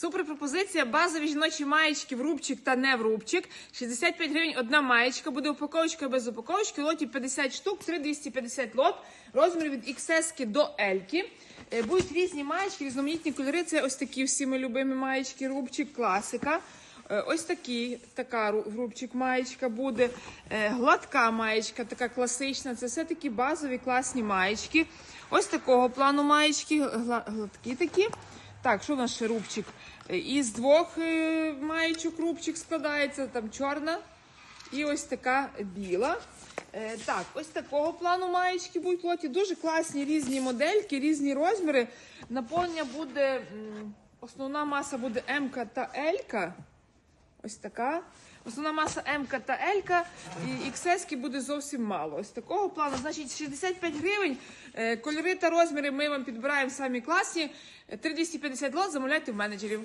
Супер пропозиція. Базові жіночі маєчки в рубчик та не в рубчик. 65 гривень одна маєчка. Буде упаковочка без упаковочки. Лоті 50 штук, 3250 лот. Розмір від XS до L. Е, Будуть різні маєчки, різноманітні кольори. Це ось такі всі ми любимі маєчки. Рубчик, класика. Е, Ось такі, така рубчик маєчка буде. Е, Гладка маєчка, така класична. Це все такі базові класні маєчки. Ось такого плану маєчки, гладкі такі. Так, що в нас ще рубчик? Із двох е, маєчок рубчик складається, там чорна і ось така біла. Е, так, ось такого плану маєчки будуть плоті. лоті. Дуже класні різні модельки, різні розміри. Наповнення буде, основна маса буде М та Л. Ось така. Основна маса М та L, і XS буде зовсім мало. Ось такого плану. Значить, 65 гривень. Е, Кольори та розміри ми вам підбираємо самі класні. Е, 3250 лот замовляйте в менеджерів.